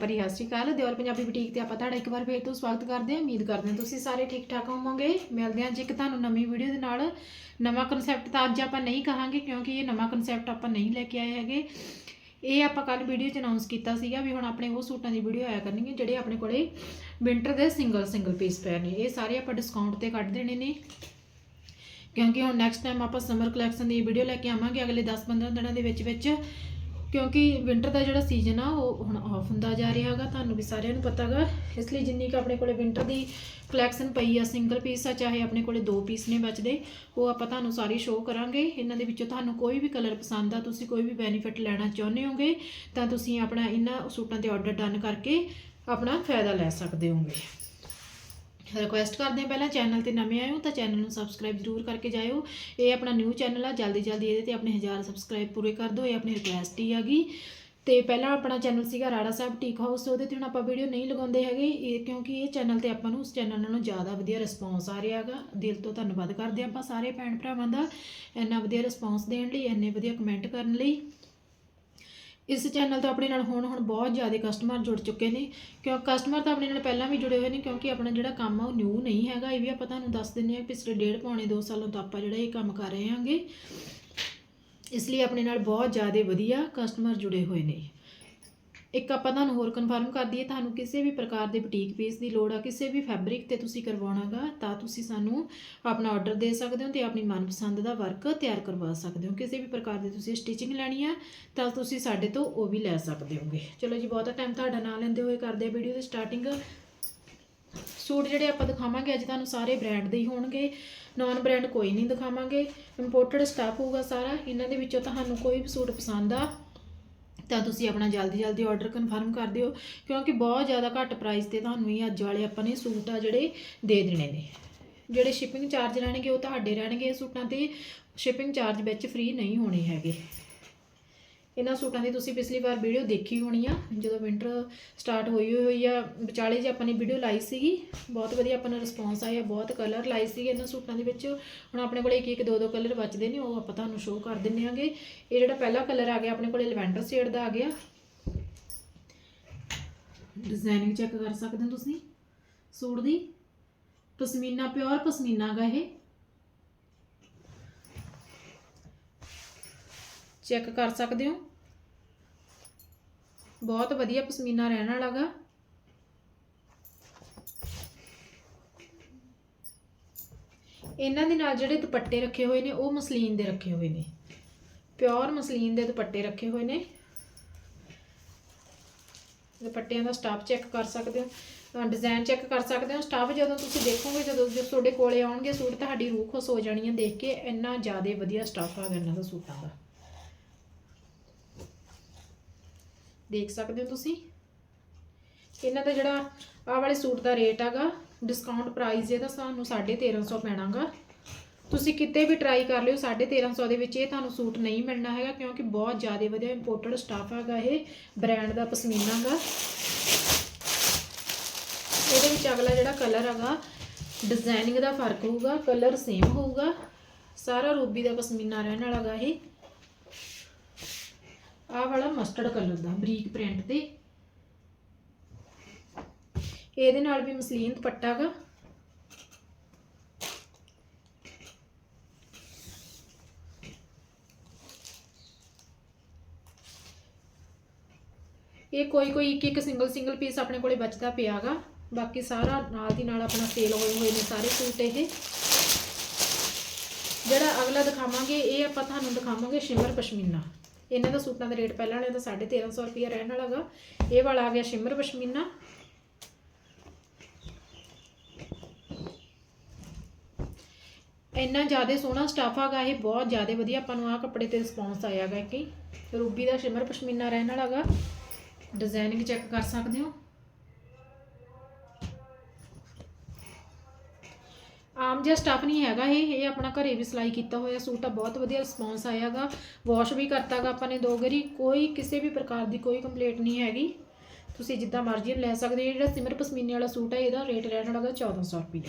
ਪਰੀ ਸਤਿ ਸ਼੍ਰੀ ਅਕਾਲ, ਦਿਓਲ ਪੰਜਾਬੀ ਬੁਟੀਕ ਤੇ ਆਪਾਂ ਤੁਹਾਡਾ ਇੱਕ ਵਾਰ ਫੇਰ ਤੋਂ ਸਵਾਗਤ ਕਰਦੇ ਹਾਂ। ਉਮੀਦ ਕਰਦੇ ਹਾਂ ਤੁਸੀਂ ਸਾਰੇ ਠੀਕ ਠਾਕ ਹੋਵੋਗੇ। ਮਿਲਦੇ ਹਾਂ ਜੀ ਇੱਕ ਤੁਹਾਨੂੰ ਨਵੀਂ ਵੀਡੀਓ ਦੇ ਨਾਲ। ਨਵਾਂ ਕਨਸੈਪਟ ਤਾਂ ਅੱਜ ਆਪਾਂ ਨਹੀਂ ਕਹਾਂਗੇ ਕਿਉਂਕਿ ਇਹ ਨਵਾਂ ਕਨਸੈਪਟ ਆਪਾਂ ਨਹੀਂ ਲੈ ਕੇ ਆਏ ਹੈਗੇ। ਇਹ ਆਪਾਂ ਕੱਲ ਵੀਡੀਓ 'ਚ ਅਨਾਉਂਸ ਕੀਤਾ ਸੀਗਾ ਵੀ ਹੁਣ ਆਪਣੇ ਉਹ ਸੂਟਾਂ ਦੀ ਵੀਡੀਓ ਆਇਆ ਕਰਨਗੇ ਜਿਹੜੇ ਆਪਣੇ ਕੋਲੇ ਵਿੰਟਰ ਦੇ ਸਿੰਗਲ ਸਿੰਗਲ ਪੀਸ ਪਏ ਨੇ। ਇਹ ਸਾਰੇ ਆਪਾਂ ਡਿਸਕਾਊਂਟ ਤੇ ਕੱਢ ਦੇਣੇ ਨੇ। ਕਿਉਂਕਿ ਹੁਣ ਨੈਕਸਟ ਟਾਈਮ ਆਪਾਂ ਸਮਰ ਕਲੈਕਸ਼ਨ ਦੀ ਵੀਡੀਓ ਲੈ ਕੇ ਆਵਾਂਗੇ ਅਗਲੇ 10-15 ਦਿਨਾਂ ਦੇ ਵਿੱਚ ਵਿੱਚ। ਕਿਉਂਕਿ ਵਿੰਟਰ ਦਾ ਜਿਹੜਾ ਸੀਜ਼ਨ ਆ, ਉਹ ਹੁਣ ਆਫ ਹੁੰਦਾ ਜਾ ਰਿਹਾ ਹੈਗਾ, ਤੁਹਾਨੂੰ ਵੀ ਸਾਰਿਆਂ ਨੂੰ ਪਤਾ ਪਤਾਗਾ ਇਸ ਲਈ ਜਿੰਨੀ ਕੁ ਆਪਣੇ ਕੋਲੇ ਵਿੰਟਰ ਦੀ ਕਲੈਕਸ਼ਨ ਪਈ ਆ ਸਿੰਗਲ ਪੀਸ ਆ, ਚਾਹੇ ਆਪਣੇ ਕੋਲੇ ਦੋ ਪੀਸ ਨੇ ਬਚਦੇ, ਉਹ ਆਪਾਂ ਤੁਹਾਨੂੰ ਸਾਰੀ ਸ਼ੋਅ ਕਰਾਂਗੇ। ਇਹਨਾਂ ਦੇ ਵਿੱਚੋਂ ਤੁਹਾਨੂੰ ਕੋਈ ਵੀ ਕਲਰ ਪਸੰਦ ਆ, ਤੁਸੀਂ ਕੋਈ ਵੀ ਬੈਨੀਫਿਟ ਲੈਣਾ ਚਾਹੁੰਦੇ ਹੋਗੇ, ਤਾਂ ਤੁਸੀਂ ਆਪਣਾ ਇਹਨਾਂ ਸੂਟਾਂ ਤੇ ਆਰਡਰ ਡਨ ਕਰਕੇ ਆਪਣਾ ਫਾਇਦਾ ਲੈ ਸਕਦੇ ਹੋਗੇ। ਰਿਕੁਐਸਟ ਕਰਦੇ ਹਾਂ ਪਹਿਲਾਂ ਚੈਨਲ ਤੇ ਨਵੇਂ ਆਏ ਹੋ ਤਾਂ ਚੈਨਲ ਨੂੰ ਸਬਸਕ੍ਰਾਈਬ ਜ਼ਰੂਰ ਕਰਕੇ ਜਾਇਓ। ਇਹ ਆਪਣਾ ਨਿਊ ਚੈਨਲ ਆ, ਜਲਦੀ ਜਲਦੀ ਇਹਦੇ ਤੇ ਆਪਣੇ 1000 ਸਬਸਕ੍ਰਾਈਬ ਪੂਰੇ ਕਰ ਦਿਓ, ਇਹ ਆਪਣੀ ਰਿਕੁਐਸਟ ਹੀ ਹੈਗੀ ਤੇ ਪਹਿਲਾਂ ਆਪਣਾ ਚੈਨਲ ਸੀਗਾ ਰਾੜਾ ਸਾਹਿਬ ਟੀਕ ਹਾਊਸ ਉਹਦੇ ਤੇ ਹੁਣ ਆਪਾਂ ਵੀਡੀਓ ਨਹੀਂ ਲਗਾਉਂਦੇ ਹੈਗੇ, ਇਹ ਕਿਉਂਕਿ ਇਹ ਚੈਨਲ ਤੇ ਆਪਾਂ ਨੂੰ ਉਸ ਚੈਨਲ ਨਾਲੋਂ ਜ਼ਿਆਦਾ ਵਧੀਆ ਰਿਸਪੌਂਸ ਆ ਰਿਹਾ ਹੈਗਾ। ਦਿਲ ਤੋਂ ਧੰਨਵਾਦ ਕਰਦੇ ਹਾਂ ਆਪਾਂ ਸਾਰੇ ਭੈਣ ਭਰਾਵਾਂ ਦਾ, ਇੰਨਾ ਵਧੀਆ ਰਿਸਪੌਂਸ ਦੇਣ ਲਈ, ਇੰਨੇ ਵਧੀਆ ਕਮੈਂਟ ਕਰਨ ਲਈ। ਇਸ ਚੈਨਲ ਤੋਂ ਆਪਣੇ ਨਾਲ ਹੁਣ ਹੁਣ ਬਹੁਤ ਜ਼ਿਆਦਾ ਕਸਟਮਰ ਜੁੜ ਚੁੱਕੇ ਨੇ, ਕਿਉਂ ਕਸਟਮਰ ਤਾਂ ਆਪਣੇ ਨਾਲ ਪਹਿਲਾਂ ਵੀ ਜੁੜੇ ਹੋਏ ਨੇ, ਕਿਉਂਕਿ ਆਪਣਾ ਜਿਹੜਾ ਕੰਮ ਆ ਉਹ ਨਿਊ ਨਹੀਂ ਹੈਗਾ, ਇਹ ਵੀ ਆਪਾਂ ਤੁਹਾਨੂੰ ਦੱਸ ਦਿੰਦੇ ਹਾਂ ਪਿਛਲੇ ਡੇਢ ਪੌਣੇ 2 ਸਾਲਾਂ ਤੋਂ ਆਪਾਂ ਜਿਹੜਾ ਇਹ ਕੰਮ ਕਰ ਰਹੇ ਹਾਂਗੇ। ਇਸ ਲਈ ਆਪਣੇ ਨਾਲ ਬਹੁਤ ਜ਼ਿਆਦਾ ਵਧੀਆ ਕਸਟਮਰ ਜੁੜੇ ਹੋਏ ਨੇ। ਇੱਕ ਆਪਾਂ ਤੁਹਾਨੂੰ ਹੋਰ ਕਨਫਰਮ ਕਰ ਦਈਏ, ਤੁਹਾਨੂੰ ਕਿਸੇ ਵੀ ਪ੍ਰਕਾਰ ਦੇ ਬੁਟੀਕ ਪੀਸ ਦੀ ਲੋੜ ਆ, ਕਿਸੇ ਵੀ ਫੈਬਰਿਕ ਤੇ ਤੁਸੀਂ ਕਰਵਾਉਣਾਗਾ, ਤਾਂ ਤੁਸੀਂ ਸਾਨੂੰ ਆਪਣਾ ਆਰਡਰ ਦੇ ਸਕਦੇ ਹੋ ਤੇ ਆਪਣੀ ਮਨਪਸੰਦ ਦਾ ਵਰਕ ਤਿਆਰ ਕਰਵਾ ਸਕਦੇ ਹੋ। ਕਿਸੇ ਵੀ ਪ੍ਰਕਾਰ ਦੀ ਤੁਸੀਂ ਸਟਿਚਿੰਗ ਲੈਣੀ ਆ, ਤਾਂ ਤੁਸੀਂ ਸਾਡੇ ਤੋਂ ਉਹ ਵੀ ਲੈ ਸਕਦੇ ਹੋਗੇ। ਚਲੋ ਜੀ, ਬਹੁਤਾ ਟਾਈਮ ਤੁਹਾਡਾ ਨਾ ਲੈਂਦੇ ਹੋਏ ਕਰਦੇ ਆ ਵੀਡੀਓ ਦੀ ਸਟਾਰਟਿੰਗ ਸੂਟ ਜਿਹੜੇ ਆਪਾਂ ਦਿਖਾਵਾਂਗੇ, ਅੱਜ ਤੁਹਾਨੂੰ ਸਾਰੇ ਬ੍ਰਾਂਡ ਦੇ ਹੀ ਹੋਣਗੇ। ਨਾਨ ਬ੍ਰਾਂਡ ਕੋਈ ਨਹੀਂ ਦਿਖਾਵਾਂਗੇ। ਇੰਪੋਰਟਡ ਸਟਾਫ ਹੋਊਗਾ ਸਾਰਾ। ਇਹਨਾਂ ਦੇ ਵਿੱਚੋਂ ਤੁਹਾਨੂੰ ਕੋਈ ਵੀ ਸੂਟ ਪਸੰਦ ਆ ਤਾਂ ਤੁਸੀਂ ਆਪਣਾ ਜਲਦੀ ਜਲਦੀ ਆਰਡਰ ਕਨਫਰਮ ਕਰ ਦਿਓ, ਕਿਉਂਕਿ ਬਹੁਤ ਜ਼ਿਆਦਾ ਘੱਟ ਪ੍ਰਾਈਸ ਤੇ ਤੁਹਾਨੂੰ ਹੀ ਅੱਜ ਵਾਲੇ ਆਪਾਂ ਨੇ ਸੂਟ ਆ ਜਿਹੜੇ ਦੇ ਦੇਣੇ ਨੇ। ਜਿਹੜੇ ਸ਼ਿਪਿੰਗ ਚਾਰਜ ਰਹਿਣਗੇ ਉਹ ਤੁਹਾਡੇ ਰਹਿਣਗੇ ਸੂਟਾਂ ਤੇ ਸ਼ਿਪਿੰਗ ਚਾਰਜ ਵਿੱਚ ਫ੍ਰੀ ਨਹੀਂ ਹੋਣੇ ਹੈਗੇ। ਇਹਨਾਂ ਸੂਟਾਂ ਦੀ ਤੁਸੀਂ ਪਿਛਲੀ ਵਾਰ ਵੀਡੀਓ ਦੇਖੀ ਹੋਣੀ ਆ, ਜਦੋਂ ਵਿੰਟਰ ਸਟਾਰਟ ਹੋਈ ਹੋਈ ਆ, ਵਿਚਾਲੇ ਜੇ ਆਪਾਂ ਨੇ ਵੀਡੀਓ ਲਾਈ ਸੀਗੀ, ਬਹੁਤ ਵਧੀਆ ਆਪਾਂ ਨੂੰ ਰਿਸਪੌਂਸ ਆਇਆ, ਬਹੁਤ ਕਲਰ ਲਾਈ ਸੀਗੇ ਇਹਨਾਂ ਸੂਟਾਂ ਦੇ ਵਿੱਚ। ਹੁਣ ਆਪਣੇ ਕੋਲੇ ਇੱਕ ਇੱਕ ਦੋ ਦੋ ਕਲਰ ਬਚਦੇ ਨੇ, ਉਹ ਆਪਾਂ ਤੁਹਾਨੂੰ ਸ਼ੋਅ ਕਰ ਦਿੰਨੇ ਆਂਗੇ। ਇਹ ਜਿਹੜਾ ਪਹਿਲਾ ਕਲਰ ਆ ਗਿਆ, ਆਪਣੇ ਕੋਲੇ ਲਵੈਂਡਰ ਸ਼ੇਡ ਦਾ ਆ ਗਿਆ। ਡਿਜ਼ਾਈਨਿੰਗ ਚੈੱਕ ਕਰ ਸਕਦੇ ਹੋ ਤੁਸੀਂ? ਸੂਟ ਦੀ? ਪਸ਼ਮੀਨਾ ਪਿਓਰ ਪਸ਼ਮੀਨਾ ਗਾ ਇਹ। ਚੈੱਕ ਕਰ ਸਕਦੇ ਹੋ। ਬਹੁਤ ਵਧੀਆ ਪਸ਼ਮੀਨਾ ਰਹਿਣ ਵਾਲਾ ਗਾ। ਇਹਨਾਂ ਦੇ ਨਾਲ ਜਿਹੜੇ ਦੁਪੱਟੇ ਰੱਖੇ ਹੋਏ ਨੇ, ਉਹ ਮਸਲੀਨ ਦੇ ਰੱਖੇ ਹੋਏ ਨੇ। ਪਿਓਰ ਮਸਲੀਨ ਦੇ ਦੁਪੱਟੇ ਰੱਖੇ ਹੋਏ ਨੇ। ਦੁਪੱਟਿਆਂ ਦਾ ਸਟਾਫ ਚੈੱਕ ਕਰ ਸਕਦੇ ਹੋ। ਡਿਜ਼ਾਈਨ ਚੈੱਕ ਕਰ ਸਕਦੇ ਹੋ। ਸਟਾਫ ਜਦੋਂ ਤੁਸੀਂ ਦੇਖੋਗੇ, ਜਦੋਂ ਜਦੋਂ ਤੁਹਾਡੇ ਕੋਲੇ ਆਉਣਗੇ ਸੂਟ, ਤੁਹਾਡੀ ਰੂਹ ਖੁਸ਼ ਹੋ ਜਾਣੀ ਹੈ। ਦੇਖ ਕੇ ਇੰਨਾ ਜ਼ਿਆਦਾ ਵਧੀਆ ਸਟਾਫ ਆ ਗਿਆ ਇਹਨਾਂ ਦਾ ਸੂਟਾਂ ਦਾ। ਦੇਖ ਸਕਦੇ ਹੋ ਤੁਸੀਂ। ਇਹਨਾਂ ਦਾ ਜਿਹੜਾ ਆਹ ਵਾਲੇ ਸੂਟ ਦਾ ਰੇਟ ਹੈਗਾ ਡਿਸਕਾਊਂਟ ਪ੍ਰਾਈਸ ਇਹਦਾ ਸਾਨੂੰ 1350 ਪੈਣਾਗਾ। ਤੁਸੀਂ ਕਿਤੇ ਵੀ ਟਰਾਈ ਕਰ ਲਿਓ 1350 ਦੇ ਵਿੱਚ ਇਹ ਤੁਹਾਨੂੰ ਸੂਟ ਨਹੀਂ ਮਿਲਣਾ ਹੈਗਾ, ਕਿਉਂਕਿ ਬਹੁਤ ਜ਼ਿਆਦਾ ਵਧੀਆ ਇੰਪੋਰਟਡ ਸਟਾਫ ਹੈਗਾ ਇਹ ਬ੍ਰਾਂਡ ਦਾ ਪਸ਼ਮੀਨਾ ਗਾ ਇਹਦੇ ਵਿੱਚ ਅਗਲਾ ਜਿਹੜਾ ਕਲਰ ਹੈਗਾ ਡਿਜ਼ਾਈਨਿੰਗ ਦਾ ਫ਼ਰਕ ਹੋਊਗਾ ਕਲਰ ਸੇਮ ਹੋਊਗਾ। ਸਾਰਾ ਰੂਬੀ ਦਾ ਪਸ਼ਮੀਨਾ ਰਹਿਣ ਵਾਲਾ ਗਾ ਇਹ। ਆਹ ਵਾਲਾ ਮਸਟਰਡ ਕਲਰ ਦਾ, ਬਰੀਕ ਪ੍ਰਿੰਟ ਤੇ। ਇਹਦੇ ਨਾਲ ਵੀ ਮਸਲੀਨ ਦੁਪੱਟਾ ਗਾ। ਇਹ ਕੋਈ ਕੋਈ ਇੱਕ ਇੱਕ ਸਿੰਗਲ ਸਿੰਗਲ ਪੀਸ ਆਪਣੇ ਕੋਲੇ ਬਚਦਾ ਪਿਆਗਾ ਬਾਕੀ ਸਾਰਾ ਨਾਲ ਦੀ ਨਾਲ ਆਪਣਾ ਸੇਲ ਹੋਏ ਹੋਏ ਨੇ ਸਾਰੇ ਸੂਟ ਇਹ। ਜਿਹੜਾ ਅਗਲਾ ਦਿਖਾਵਾਂਗੇ, ਇਹ ਆਪਾਂ ਤੁਹਾਨੂੰ ਦਿਖਾਵਾਂਗੇ ਸ਼ਿਮਰ ਪਸ਼ਮੀਨਾ। ਇਹਨਾਂ ਦਾ ਸੂਟਾਂ ਦਾ ਰੇਟ ਪਹਿਲਾਂ ਵਾਲੇ ਦਾ 1350 ਰੁਪਏ ਰਹਿਣ ਵਾਲਾ ਗਾ। ਇਹ ਵਾਲਾ ਆ ਗਿਆ ਸ਼ਿਮਰ ਪਸ਼ਮੀਨਾ। ਇੰਨਾ ਜ਼ਿਆਦਾ ਸੋਹਣਾ ਸਟਾਫ ਆਗਾ ਇਹ ਬਹੁਤ ਜ਼ਿਆਦਾ ਵਧੀਆ ਆਪਾਂ ਨੂੰ ਆ ਕੱਪੜੇ ਤੇ ਰਿਸਪੌਂਸ ਆਇਆਗਾ ਕਿ ਰੂਬੀ ਦਾ ਸ਼ਿਮਰ ਪਸ਼ਮੀਨਾ ਰਹਿਣ ਵਾਲਾ ਗਾ। ਡਿਜ਼ਾਈਨਿੰਗ ਚੈੱਕ ਕਰ ਸਕਦੇ ਹੋ। ਆਮ ਜਿਹਾ ਸਟਾਫ ਨਹੀਂ ਹੈਗਾ ਇਹ ਇਹ ਆਪਣਾ ਘਰੇ ਵੀ ਸਿਲਾਈ ਕੀਤਾ ਹੋਇਆ ਸੂਟ ਦਾ ਬਹੁਤ ਵਧੀਆ ਰਿਸਪੌਂਸ ਆਇਆਗਾ। ਵਾਸ਼ ਵੀ ਕਰਤਾਗਾ ਆਪਾਂ ਨੇ ਦੋ ਗਰੀ ਕੋਈ ਕਿਸੇ ਵੀ ਪ੍ਰਕਾਰ ਦੀ ਕੋਈ ਕੰਪਲੇਂਟ ਨਹੀਂ ਹੈਗੀ। ਤੁਸੀਂ ਜਿੱਦਾਂ ਮਰਜ਼ੀ ਲੈ ਸਕਦੇ ਹੋ, ਜਿਹੜਾ ਸਿਮਰ ਪਸ਼ਮੀਨੇ ਵਾਲਾ ਸੂਟ ਹੈ ਇਹਦਾ ਰੇਟ ਰਹਿਣ ਵਾਲਾ 1400 ਰੁਪਏ।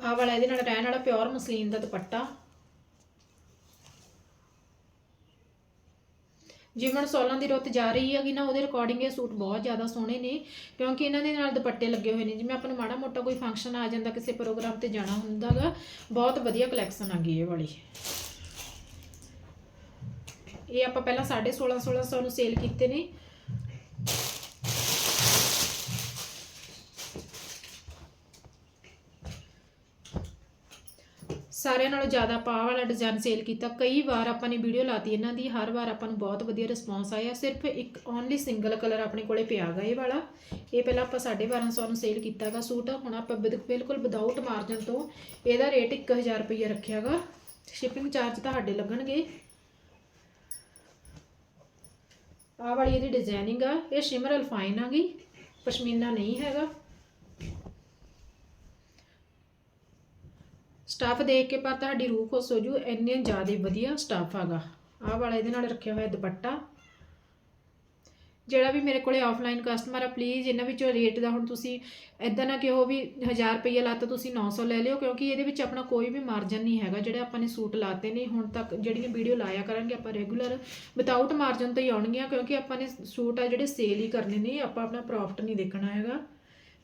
ਆਹ ਵਾਲਾ, ਇਹਦੇ ਨਾਲ ਰਹਿਣ ਵਾਲਾ ਪਿਓਰ ਮਸਲੀਨ ਦਾ ਦੁਪੱਟਾ। ਜਿਵੇਂ ਹੁਣ ਸੋਲਾਂ ਦੀ ਰੁੱਤ ਜਾ ਰਹੀ ਹੈਗੀ ਨਾ, ਉਹਦੇ ਰਿਕਾਰਡਿੰਗ ਇਹ ਸੂਟ ਬਹੁਤ ਜ਼ਿਆਦਾ ਸੋਹਣੇ ਨੇ, ਕਿਉਂਕਿ ਇਹਨਾਂ ਦੇ ਨਾਲ ਦੁਪੱਟੇ ਲੱਗੇ ਹੋਏ ਨੇ। ਜਿਵੇਂ ਆਪਾਂ ਨੂੰ ਮਾੜਾ ਮੋਟਾ ਕੋਈ ਫੰਕਸ਼ਨ ਆ ਜਾਂਦਾ, ਕਿਸੇ ਪ੍ਰੋਗਰਾਮ ਤੇ ਜਾਣਾ ਹੁੰਦਾਗਾ ਬਹੁਤ ਵਧੀਆ ਕਲੈਕਸ਼ਨ ਆ ਗਈ ਇਹ ਵਾਲੀ। ਇਹ ਆਪਾਂ ਪਹਿਲਾਂ 16.5 1600 ਨੂੰ ਸੇਲ ਕੀਤੇ ਨੇ। ਸਾਰਿਆਂ ਨਾਲੋਂ ਜ਼ਿਆਦਾ ਆਪਾਂ ਵਾਲਾ ਡਿਜ਼ਾਈਨ ਸੇਲ ਕੀਤਾ। ਕਈ ਵਾਰ ਆਪਾਂ ਨੇ ਵੀਡੀਓ ਲਾਤੀ ਇਹਨਾਂ ਦੀ, ਹਰ ਵਾਰ ਆਪਾਂ ਨੂੰ ਬਹੁਤ ਵਧੀਆ ਰਿਸਪੌਂਸ ਆਇਆ। ਸਿਰਫ ਇੱਕ ਓਨਲੀ ਸਿੰਗਲ ਕਲਰ ਆਪਣੇ ਕੋਲੇ ਪਿਆ ਗਾ ਇਹ ਵਾਲਾ। ਇਹ ਪਹਿਲਾਂ ਆਪਾਂ 1250 ਨੂੰ ਸੇਲ ਕੀਤਾਗਾ ਸੂਟ। ਹੁਣ ਆਪਾਂ ਬਿਦ- ਬਿਲਕੁਲ ਵਿਦਆਊਟ ਮਾਰਜਨ ਤੋਂ ਇਹਦਾ ਰੇਟ 1000 ਰੁਪਏ ਰੱਖਿਆਗਾ ਸ਼ਿਪਿੰਗ ਚਾਰਜ ਤੁਹਾਡੇ ਲੱਗਣਗੇ। ਆਹ ਵਾਲੀ ਇਹਦੀ ਡਿਜ਼ਾਈਨਿੰਗ ਆ। ਇਹ ਸ਼ਿਮਰ ਅਲਫਾਈਨ ਆ ਗਈ ਪਸ਼ਮੀਨਾ ਨਹੀਂ ਹੈਗਾ। ਸਟਾਫ ਦੇਖ ਕੇ ਪਰ ਤੁਹਾਡੀ ਰੂਹ ਖੁਸ਼ ਹੋ ਜੂ, ਇੰਨੇ ਜ਼ਿਆਦਾ ਵਧੀਆ ਸਟਾਫ ਹੈਗਾ। ਆਹ ਵਾਲਾ ਇਹਦੇ ਨਾਲ ਰੱਖਿਆ ਹੋਇਆ ਦੁਪੱਟਾ। ਜਿਹੜਾ ਵੀ ਮੇਰੇ ਕੋਲੇ ਆਫਲਾਈਨ ਕਸਟਮਰ ਆ ਪਲੀਜ਼ ਇਹਨਾਂ ਵਿੱਚੋਂ ਰੇਟ ਦਾ ਹੁਣ ਤੁਸੀਂ ਐਦਾਂ ਨਾ ਕਿਹੋ ਵੀ 1000 ਰੁਪਏ ਲਾਤਾ, ਤੁਸੀਂ 900 ਲੈ ਲਿਓ, ਕਿਉਂਕਿ ਇਹਦੇ ਵਿੱਚ ਆਪਣਾ ਕੋਈ ਵੀ ਮਾਰਜਨ ਨਹੀਂ ਹੈਗਾ। ਜਿਹੜੇ ਆਪਾਂ ਨੇ ਸੂਟ ਲਾਤੇ ਨੇ, ਹੁਣ ਤੱਕ ਜਿਹੜੀਆਂ ਵੀਡੀਓ ਲਾਇਆ ਕਰਾਂਗੇ, ਆਪਾਂ ਰੈਗੂਲਰ ਵਿਦਆਊਟ ਮਾਰਜਨ ਤੋਂ ਹੀ ਆਉਣਗੀਆਂ, ਕਿਉਂਕਿ ਆਪਾਂ ਨੇ ਸੂਟ ਆ ਜਿਹੜੇ ਸੇਲ ਹੀ ਕਰਨੇ ਨੇ, ਆਪਾਂ ਆਪਣਾ ਪ੍ਰੋਫਿਟ ਨਹੀਂ ਦੇਖਣਾ ਹੈਗਾ।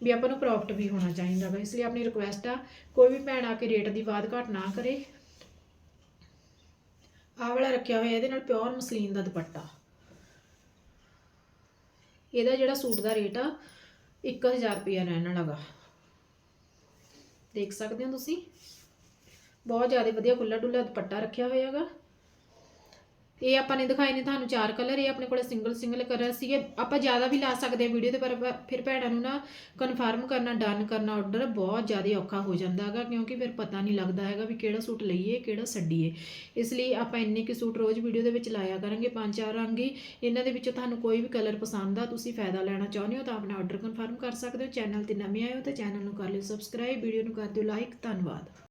ਵੀ ਆਪਾਂ ਨੂੰ ਪ੍ਰੋਫਿਟ ਵੀ ਹੋਣਾ ਚਾਹੀਦਾ ਵਾ। ਇਸ ਲਈ ਆਪਣੀ ਰਿਕੁਐਸਟ ਆ, ਕੋਈ ਵੀ ਭੈਣ ਆ ਕੇ ਰੇਟ ਦੀ ਬਾਤ ਘਟ ਨਾ ਕਰੇ। ਆਹ ਵਾਲਾ ਰੱਖਿਆ ਹੋਇਆ, ਇਹਦੇ ਨਾਲ ਪਿਓਰ ਮਸਲੀਨ ਦਾ ਦੁਪੱਟਾ। ਇਹਦਾ ਜਿਹੜਾ ਸੂਟ ਦਾ ਰੇਟ ਆ 1000 ਰੁਪਇਆ ਰਹਿਣ ਵਾਲਾਗਾ ਦੇਖ ਸਕਦੇ ਹੋ ਤੁਸੀਂ? ਬਹੁਤ ਜ਼ਿਆਦਾ ਵਧੀਆ ਖੁੱਲਾ ਡੁੱਲਾ ਦੁਪੱਟਾ ਰੱਖਿਆ ਹੋਇਆ ਹੈਗਾ। ਇਹ ਆਪਾਂ ਨੇ ਦਿਖਾਏ ਨੇ ਤੁਹਾਨੂੰ ਚਾਰ ਕਲਰ, ਇਹ ਆਪਣੇ ਕੋਲ ਸਿੰਗਲ ਸਿੰਗਲ ਕਲਰ ਸੀਗੇ। ਆਪਾਂ ਜ਼ਿਆਦਾ ਵੀ ਲਾ ਸਕਦੇ ਆ ਵੀਡੀਓ ਤੇ, ਪਰ ਫਿਰ ਭੈਣਾਂ ਨੂੰ ਨਾ ਕਨਫਰਮ ਕਰਨਾ ਡਨ ਕਰਨਾ ਆਰਡਰ ਬਹੁਤ ਜ਼ਿਆਦਾ ਔਖਾ ਹੋ ਜਾਂਦਾ ਹੈਗਾ, ਕਿਉਂਕਿ ਫਿਰ ਪਤਾ ਨਹੀਂ ਲੱਗਦਾ ਹੈਗਾ ਵੀ ਕਿਹੜਾ ਸੂਟ ਲਈਏ, ਕਿਹੜਾ ਛੱਡੀਏ ਇਸ ਲਈ ਆਪਾਂ ਇੰਨੇ ਕਿ ਸੂਟ ਰੋਜ਼ ਵੀਡੀਓ ਦੇ ਵਿੱਚ ਲਾਇਆ ਕਰਾਂਗੇ, ਪੰਜ ਚਾਰ ਰੰਗ ਹੀ। ਇਹਨਾਂ ਦੇ ਵਿੱਚੋਂ ਤੁਹਾਨੂੰ ਕੋਈ ਵੀ ਕਲਰ ਪਸੰਦ ਆ, ਤੁਸੀਂ ਫਾਇਦਾ ਲੈਣਾ ਚਾਹੁੰਦੇ ਹੋ ਤਾਂ ਆਪਣਾ ਆਰਡਰ ਕਨਫਰਮ ਕਰ ਸਕਦੇ ਹੋ। ਚੈਨਲ ਤੇ ਨਵੇਂ ਆਏ ਹੋ ਤਾਂ ਚੈਨਲ ਨੂੰ ਕਰ ਲਿਓ ਸਬਸਕ੍ਰਾਈਬ ਵੀਡੀਓ ਨੂੰ ਕਰ ਦਿਓ ਲਾਈਕ ਧੰਨਵਾਦ।